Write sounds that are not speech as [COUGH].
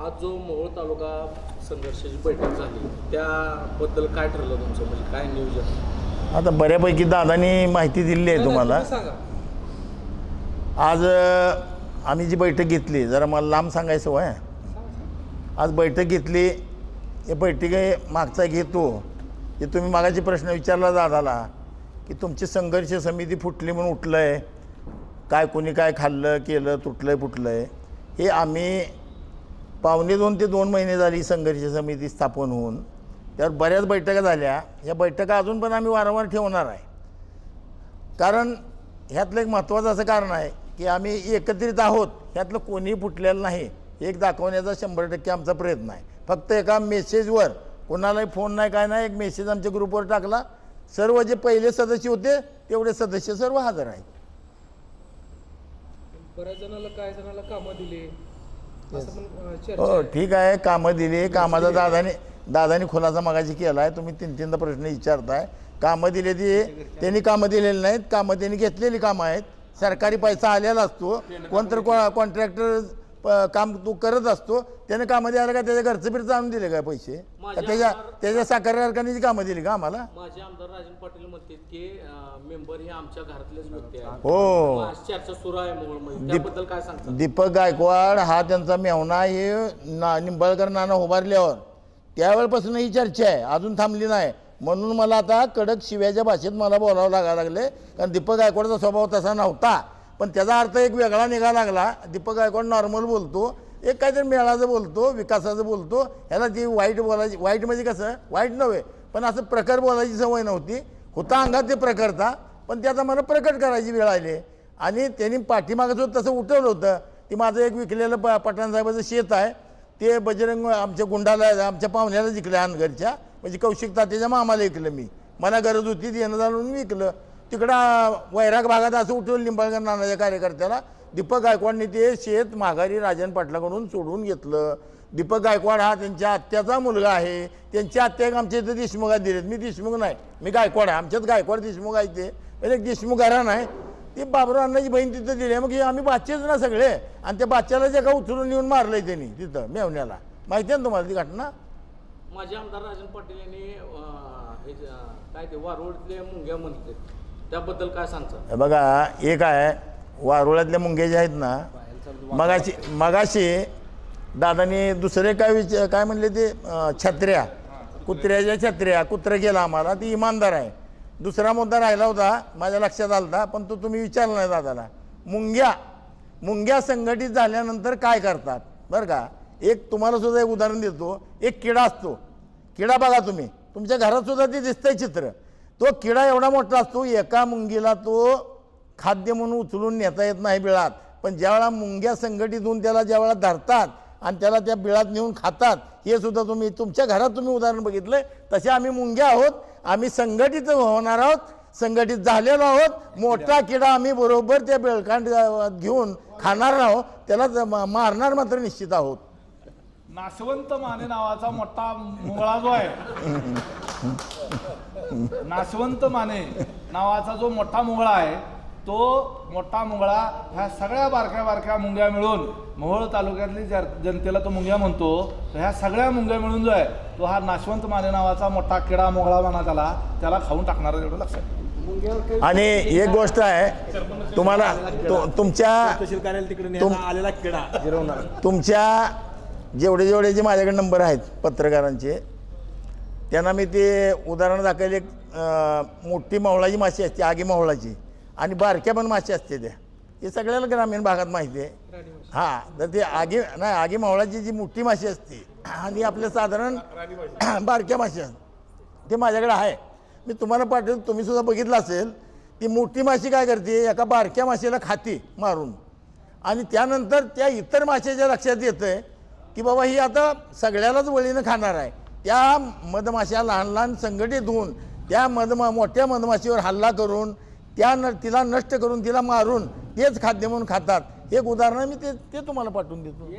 आज जो मोहोळ तालुका संघर्षाची बैठक झाली त्याबद्दल काय ठरलं तुमचं? म्हणजे काय नियोजन? आता बऱ्यापैकी दादानी माहिती दिली आहे तुम्हाला. आज आम्ही जी बैठक घेतली जरा मला लांब सांगायचं वय आज बैठक घेतली हे बैठकी मागचा घेतो की तुम्ही मागाचे प्रश्न विचारला दादाला की तुमची संघर्ष समिती फुटली म्हणून उठलं आहे काय कोणी काय खाल्लं केलं तुटलं आहे फुटलं आहे हे आम्ही पावणे दोन ते दोन महिने झाली संघर्ष समिती स्थापन होऊन. त्यावर बऱ्याच बैठका झाल्या. या बैठका अजून पण आम्ही वारंवार ठेवणार आहे. कारण ह्यातलं एक महत्त्वाचं असं कारण आहे की आम्ही एकत्रित आहोत. ह्यातलं कोणीही फुटलेलं नाही. एक दाखवण्याचा शंभर टक्के आमचा प्रयत्न आहे. फक्त एका मेसेजवर कोणालाही फोन नाही काय नाही एक मेसेज आमच्या ग्रुपवर टाकला. सर्व जे पहिले सदस्य होते तेवढे सदस्य सर्व हजर आहेत. बऱ्याच जणाला काय जणाला कामं दिली. हो. ठीक आहे कामं दिली. कामाचा दादाने दादाने खुलासा मागाशी केला आहे तुम्ही तीन तीनदा प्रश्न विचारताय. कामं दिली ती त्यांनी कामं दिलेली नाहीत. कामं त्यांनी घेतलेली कामं आहेत. सरकारी पैसा आलेला असतो. कोणतर कॉन्ट्रॅक्टर काम तो करत असतो त्याने कामं द्यायला का त्याच्या घरचं बिरचं आणून दिले काय पैसे? का त्याच्या त्याच्या साखर कारखान्याची कामं दिली का आम्हाला? माझे आमदार राजन पाटील म्हणतात की मेंबर हे आमच्या घरातलेच व्यक्ती आहेत. हो. मग आज चर्चा सुरू आहे मोहोळमध्ये त्याबद्दल काय सांगता? दीपक गायकवाड हा त्यांचा मेवणा हे ना निंबाळकर नाना उभारल्यावर. त्यावेळेपासून ही चर्चा आहे. अजून थांबली नाही. म्हणून मला आता कडक शिव्याच्या भाषेत मला बोलावं लागायला लागले कारण दीपक गायकवाडचा स्वभाव तसा नव्हता. पण त्याचा अर्थ एक वेगळा निघा लागला. दीपक गायकवाड नॉर्मल बोलतो. एक काहीतरी मेळाचं बोलतो विकासाचं बोलतो. ह्याला ती वाईट बोलायची वाईट म्हणजे कसं? वाईट नव्हे पण असं प्रकार बोलायची सवय नव्हती. होता अंगात ते प्रकारता पण त्याचा मला प्रकट करायची वेळ आली आणि त्यांनी पाठीमागं तसं उठवलं होतं. की माझं एक विकलेलं प पठाणसाहेबाचं शेत आहे. ते बजरंग आमच्या गुंडाला आमच्या पाहुण्याला जिंकलं अनगरच्या. म्हणजे कौशिक तात्याच्या मामाला विकलं मी. मला गरज होती ती येणं झालं विकलं. तिकडं वैराग भागात असं उठलं लिंबाळकर नानाच्या कार्यकर्त्याला दीपक गायकवाडने ते शेत माघारी राजन पाटलाकडून सोडून घेतलं. दीपक गायकवाड हा त्यांच्या आत्याचा मुलगा आहे. त्यांच्या आत्या एक आमच्या इथं देशमुखात दिलेत. मी देशमुख नाही. मी गायकवाड आहे. आमच्यात गायकवाड देशमुख आहे ते. म्हणजे एक देशमुख घराणं आहे ती बाबराव अण्णाची बहीण तिथं दिली मग हे आम्ही बादचेच ना सगळे? आणि त्या बादच्याला जगा उचलून येऊन मारलंय त्यांनी तिथं मेवण्याला. माहिती आहे ना तुम्हाला ती घटना? माझे आमदार राजन पाटील यांनी काय ते वारोळीतले मुंग्या म्हणते त्याबद्दल काय सांगता हे बघा एक आहे वारुळातल्या मुंगे जे आहेत ना मगाशी मगाशी दादानी दुसरे काय विचार काय म्हणले ते अं, छत्र्या. कुत्र्याच्या छत्र्या कुत्रं गेला आम्हाला ती इमानदार आहे. दुसरा मुद्दा राहिला होता माझ्या लक्षात आला होता पण तो तुम्ही विचारला नाही दादाला. मुंग्या मुंग्या संघटित झाल्यानंतर काय करतात? बरं का? एक तुम्हाला सुद्धा एक उदाहरण देतो एक किडा असतो. किडा बघा तुम्ही. तुमच्या घरात सुद्धा ते दिसतंय चित्र. तो किडा एवढा मोठा असतो एका मुंगीला तो खाद्य म्हणून उचलून नेता येत नाही बिळात. पण ज्यावेळा मुंग्या संघटित होऊन त्याला ज्यावेळा धरतात आणि त्याला त्या बिळात नेऊन खातात हे सुद्धा तुम्ही तुमच्या घरात तुम्ही उदाहरण बघितलंय. तसे आम्ही मुंग्या आहोत आम्ही संघटित होणार आहोत संघटित झालेलो आहोत. मोठा किडा आम्ही बरोबर त्या बेळकांड घेऊन खाणार आहोत त्याला मारणार मात्र निश्चित आहोत. नाशवंत माने नावाचा मोठा मुंगळा जो आहे [LAUGHS] नाशवंत माने नावाचा जो मोठा मुंगळा आहे तो मोठा मुंगळा ह्या सगळ्या बारक्या बारक्या मुंग्या मिळून मोहोळ तालुक्यातली जर- जनतेला तो मुंग्या म्हणतो तर ह्या सगळ्या मुंग्या मिळून जो आहे तो हा नाशवंत माने नावाचा मोठा किडा मुंगळा म्हणा त्याला त्याला खाऊन टाकणारा एवढं लक्षात. आणि एक गोष्ट आहे तुम्हाला तु- तुमच्या तहसील कार्यालय तिकडे तुम- नेला आलेला किडा जिरवणार तुमच्या जेवढे जेवढे जे माझ्याकडे नंबर आहेत पत्रकारांचे त्यांना मी ते उदाहरण दाखवले एक मोठी मावळाची माशी असते आगी मावळाची. आणि बारक्या पण माशी असते त्या. हे सगळ्याला ग्रामीण भागात माहिती आहे. हां तर ते आगी नाही आगी मावळाची जी मोठी माशी असते आणि आपल्या साधारण [CLEARS THROAT] बारक्या माशी असतात ते माझ्याकडे आहे. मी तुम्हाला पाठवतो तुम्ही सुद्धा बघितलं असेल ती मोठी माशी काय करते एका बारक्या माशीला खाते मारून. आणि त्यानंतर त्या इतर माशाच्या लक्षात येतं आहे की बाबा ही आता सगळ्यालाच वळीनं खाणार आहे. त्या मधमाशा लहान लहान संघटित होऊन त्या मधमा मोठ्या मधमाशीवर हल्ला करून त्या न तिला नष्ट करून तिला मारून तेच खाद्य म्हणून खातात. एक उदाहरण मी ते ते तुम्हाला पाठवून देतो.